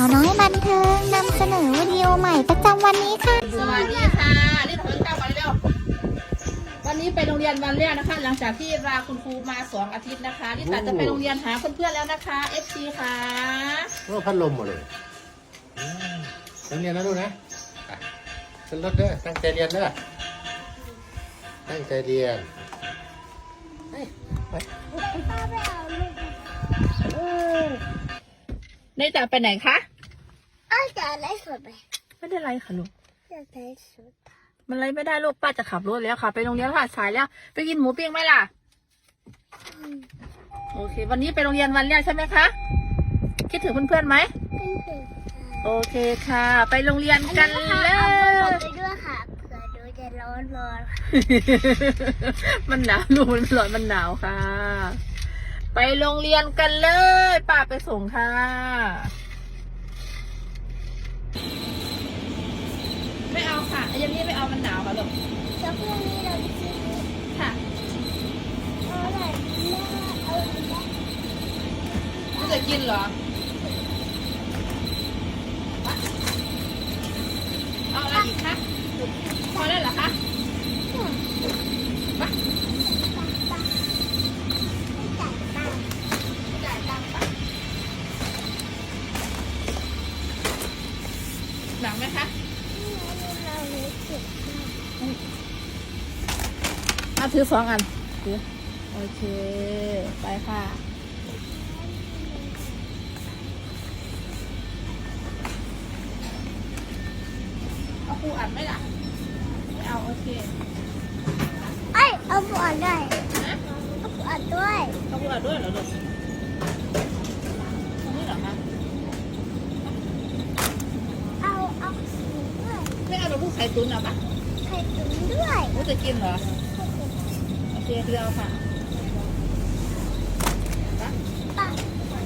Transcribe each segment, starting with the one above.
าวน้อยบันเทิงนำเสนอวิดีโอใหม่ประจำวันนี้ค่ะ สวัสดีค่ะรีบถอยกลับมาเร็ววันนี้ไปโรงเรียนวันแรกนะคะ หลังจากที่ลาคุณครูมาสองอาทิตย์นะคะลิตาจะไปโรงเรียนหาเพื่อนๆแล้วนะคะ FC ค่ะโอ้พัดลมหมดเลยอืมตั้งเรียนนะลูกนะอะขึ้นรถเด้อตั้งใจเรียนเด้อตั้งใจเรียนเฮ้ยไปในตาไปไหนคะอ้าวจะอะ ไรสดไปไม่ได้ไรค่ะลูกจะอะไรสดมันไรไม่ได้ลูกป้าจะขับรถแล้วค่ะ ไปโรงเรียนค่ะสายแล้ว ไปกินหมูปิ้งไหมล่ะ โอเค วันนี้ไปโรงเรียนวันแรกใช่ไหมคะ คิดถึงเพื่อนๆไหม โอเคค่ะ ไปโรงเรียนกันเลยไปด้วยค่ะเผื่อดูจะร้อนร้อนมันหนาวลูกมันร้อนมันหนาวค่ะ ไปโรงเรียนกันเลย ป้าไปส่งค่ะ ไม่เอาค่ะไอ้ยังนี้ไม่เอามันหนาวค่ะลูกแล้วพรุ่งนี้เราจะกินค่ะเอาอะไรแม่เอาอะไรไม่จะกินเหรอ เอาอะไรอีกคะพอแล้วเหรอ หนังไหมคะเอาถือสองอันถือโอเค ไปค่ะ เอาครูอัดไหมล่ะ ไม่เอา โอเคเอ้ยเอาบอลด้วยนะเอาบอลด้วยเอาครูอัดด้วยเหรอลูกตรงนี้เหรอคะ เอาเอาสีด้วย ไม่เอาเราพูดไข่ตุ๋นเอาปะไข่ตุ๋นด้วยรู้จะกินเหรอโอเคคือเอาค่ะไปปะ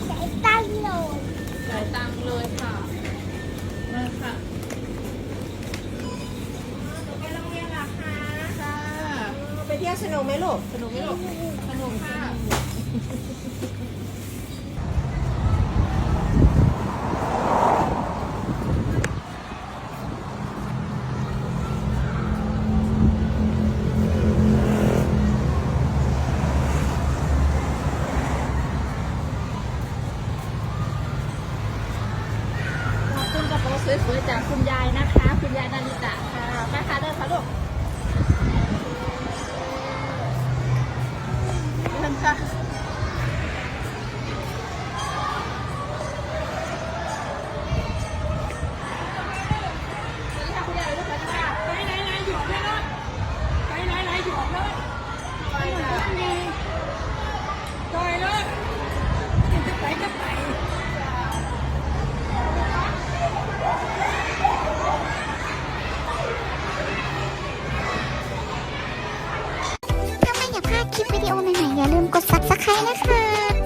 ใส่ตั้งโหลดจ่ายตังค์เลยค่ะมาค่ะไปโรงเรียนเหรอคะค่ะไปเที่ยวสนุกไหมลูก สนุกไหมลูก สนุกค่ะ ขอบคุณกระเป๋า สวยๆจากคุณยายนะคะ คุณยายนาริตา คลิปวิดีโอใหม่ๆอย่าลืมกด subscribe นะคะ